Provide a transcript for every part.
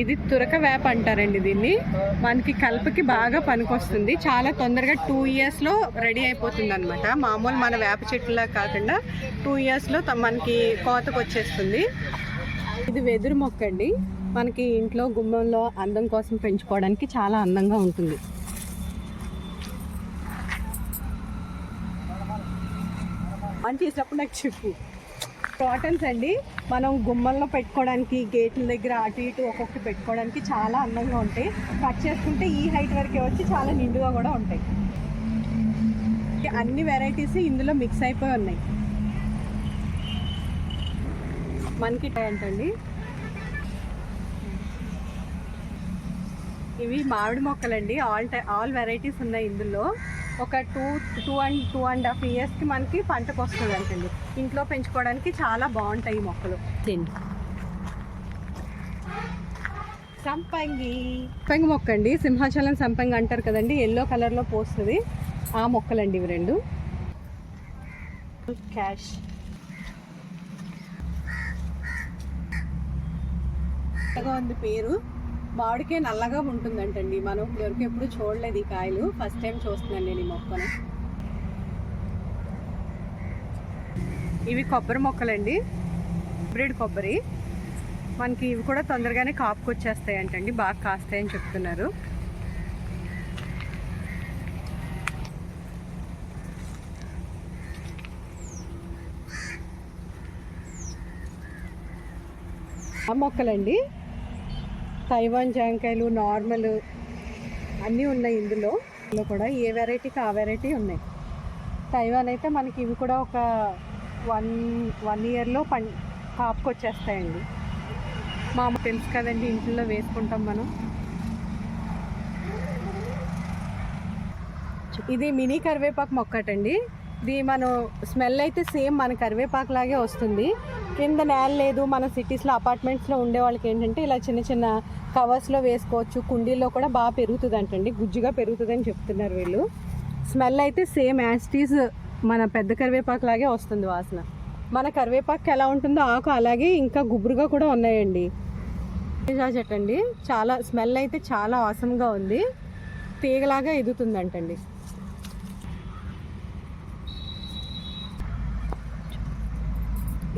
ఇది తురక వేప అంటారండి దీన్ని. మనకి కలుపుకి బాగా పనికొస్తుంది. చాలా తొందరగా టూ ఇయర్స్లో రెడీ అయిపోతుంది అనమాట మామూలు మన వేప చెట్టులా కాకుండా టూ ఇయర్స్లో మనకి కోతకు వచ్చేస్తుంది. ఇది వెదురు మొక్క అండి మనకి ఇంట్లో గుమ్మంలో అందం కోసం పెంచుకోవడానికి చాలా అందంగా ఉంటుంది. అని చేసినప్పుడు నాకు చెప్పు. కాటన్స్ అండి. మనం గుమ్మంలో పెట్టుకోవడానికి గేట్ల దగ్గర అటు ఇటు ఒక్కొక్కటి పెట్టుకోవడానికి చాలా అందంగా ఉంటాయి. కట్ చేసుకుంటే ఈ హైట్ వరకే వచ్చి చాలా నిండుగా కూడా ఉంటాయి. అన్ని వెరైటీస్ ఇందులో మిక్స్ అయిపోయి ఉన్నాయి. మనకి ఏంటండి? ఇవి మామిడి మొక్కలండి. ఆల్ టై ఆల్ వెరైటీస్ ఉన్నాయి ఇందులో. ఒక two two and two and half ఇయర్స్కి మనకి పంటకు వస్తుంది అంటండి ఇంట్లో పెంచుకోవడానికి చాలా బాగుంటాయి ఈ మొక్కలు. సంపంగి. సంపంగి మొక్క అండి సింహాచలం సంపంగి అంటారు కదండి. ఎల్లో కలర్లో పోస్తుంది. ఆ మొక్కలండి ఇవి రెండు. క్యాష్. ఉంది పేరు. మామిడికాయ నల్లగా ఉంటుందంటండి. మనం ఇప్పటివరకు ఎప్పుడు చూడలేదు ఈ కాయలు. ఫస్ట్ టైం చూస్తున్నాను నేను ఈ మొక్కను. ఇవి కొబ్బరి మొక్కలండి. హైబ్రిడ్ కొబ్బరి. మనకి ఇవి కూడా తొందరగానే కాపుకొచ్చేస్తాయి అంటండి బాగా కాస్తాయని చెప్తున్నారు. ఆ మొక్కలండి. తైవాన్ జాంకాయలు నార్మల్ అన్నీ ఉన్నాయి ఇందులో. ఇందులో కూడా ఏ వెరైటీకి ఆ వెరైటీ ఉన్నాయి. తైవాన్ అయితే మనకి ఇవి కూడా ఒక వన్ వన్ ఇయర్లో పం కాపుకి వచ్చేస్తాయండి మా అమ్మ తెలుసు కదండి ఇంట్లో వేసుకుంటాం మనం. ఇది మినీ కరివేపాకు మొక్కటండి. ఇది మనం స్మెల్ అయితే సేమ్ మన కరివేపాకు లాగే వస్తుంది. కింద నేల లేదు మన సిటీస్లో అపార్ట్మెంట్స్లో ఉండే వాళ్ళకి ఏంటంటే ఇలా చిన్న చిన్న కవర్స్లో వేసుకోవచ్చు కుండీల్లో కూడా బాగా పెరుగుతుంది అంటండి గుజ్జుగా పెరుగుతుందని చెప్తున్నారు వీళ్ళు. స్మెల్ అయితే సేమ్ యాస్టీస్ మన పెద్ద కరివేపాకు లాగే వస్తుంది వాసన. మన కరివేపాకు ఎలా ఉంటుందో ఆకు అలాగే ఇంకా గుబురుగా కూడా ఉన్నాయండి. చెట్టండి అండి చాలా స్మెల్ అయితే చాలా ఆసంగా ఉంది. తీగలాగా ఎదుగుతుందంటండి.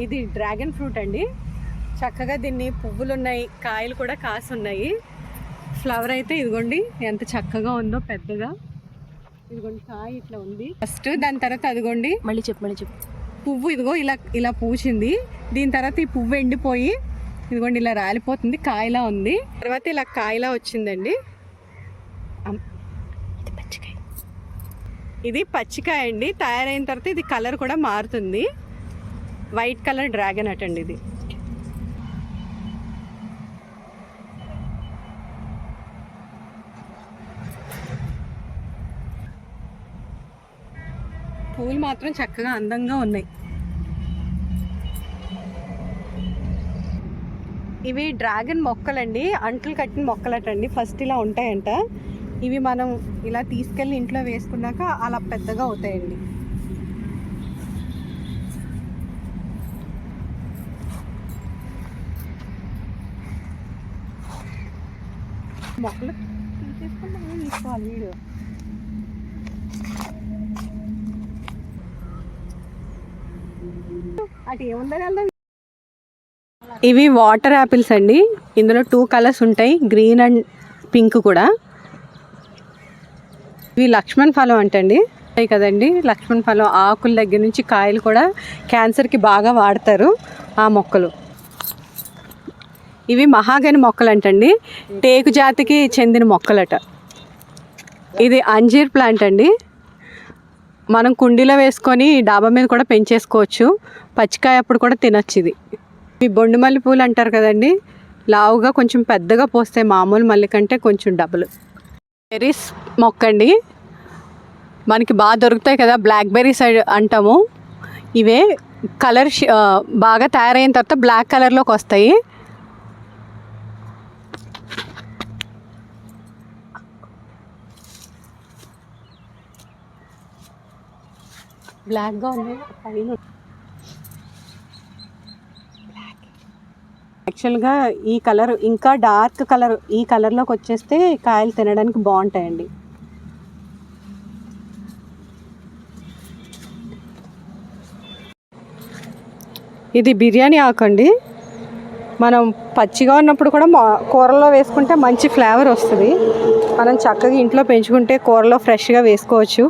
ఇది డ్రాగన్ ఫ్రూట్ అండి. చక్కగా దీన్ని పువ్వులు ఉన్నాయి కాయలు కూడా కాసి ఉన్నాయి ఫ్లవర్ అయితే ఇదిగోండి ఎంత చక్కగా ఉందో పెద్దగా. ఇదిగోండి కాయ ఇట్లా ఉంది. ఫస్ట్ దాని తర్వాత అదిగోండి. మళ్ళీ చెప్పు మళ్ళీ చెప్పు. పువ్వు ఇదిగో ఇలా ఇలా పూసింది. దీని తర్వాత ఈ పువ్వు ఎండిపోయి ఇదిగోండి ఇలా రాలిపోతుంది కాయలా ఉంది. తర్వాత ఇలా కాయలా వచ్చిందండి. అమ్. ఇది పచ్చికాయ అండి. తయారైన తర్వాత ఇది కలర్ కూడా మారుతుంది. వైట్ కలర్ డ్రాగన్ అటండి అండి ఇది. పూలు మాత్రం చక్కగా అందంగా ఉన్నాయి. ఇవి డ్రాగన్ మొక్కలండి. అంట్లు కట్టిన మొక్కలటండి. ఫస్ట్ ఇలా ఉంటాయంట. ఇవి మనం ఇలా తీసుకెళ్ళి ఇంట్లో వేసుకున్నాక అలా పెద్దగా అవుతాయండి. మొక్కలు. తీసేసుకుంటే తీసుకోవాలి వీడు అటు ఏముందని వెళ్దాం. ఇవి వాటర్ యాపిల్స్ అండి. ఇందులో టూ కలర్స్ ఉంటాయి. గ్రీన్ అండ్ పింక్ కూడా. ఇవి లక్ష్మణ్ ఫలం అంటండి. ఉంటాయి కదండి. లక్ష్మణ్ ఫలం ఆకుల దగ్గర నుంచి కాయలు కూడా క్యాన్సర్కి బాగా వాడతారు ఆ మొక్కలు. ఇవి మహాగని మొక్కలు అంటండి టేకు జాతికి చెందిన మొక్కలట. ఇది అంజీర్ ప్లాంట్ అండి. మనం కుండీలో వేసుకొని డాబా మీద కూడా పెంచేసుకోవచ్చు. పచ్చికాయ అప్పుడు కూడా తినొచ్చు ఇది. ఇవి బొండు మల్లె పూలు అంటారు కదండి. లావుగా కొంచెం పెద్దగా పోస్తాయి మామూలు మల్లె కంటే కొంచెం డబుల్. బెర్రీస్ మొక్క అండి మనకి బాగా దొరుకుతాయి కదా బ్లాక్ బెర్రీస్ అంటాము. ఇవే కలర్ బాగా తయారైన తర్వాత బ్లాక్ కలర్లోకి వస్తాయి. బ్లాక్గా ఉంది. పైన యాక్చువల్గా ఈ కలర్ ఇంకా డార్క్ కలర్ ఈ కలర్లోకి వచ్చేస్తే కాయలు తినడానికి బాగుంటాయండి. ఇది బిర్యానీ ఆకండి మనం పచ్చిగా ఉన్నప్పుడు కూడా మా కూరలో వేసుకుంటే మంచి ఫ్లేవర్ వస్తుంది. మనం చక్కగా ఇంట్లో పెంచుకుంటే కూరలో ఫ్రెష్గా వేసుకోవచ్చు.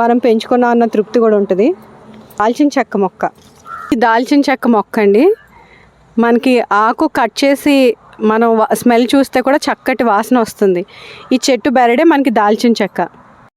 మనం పెంచుకున్న అన్న తృప్తి కూడా ఉంటుంది. దాల్చిన చెక్క మొక్క. దాల్చిన చెక్క మొక్క అండి. మనకి ఆకు కట్ చేసి మనం స్మెల్ చూస్తే కూడా చక్కటి వాసన వస్తుంది. ఈ చెట్టు బెరడే మనకి దాల్చిన చెక్క.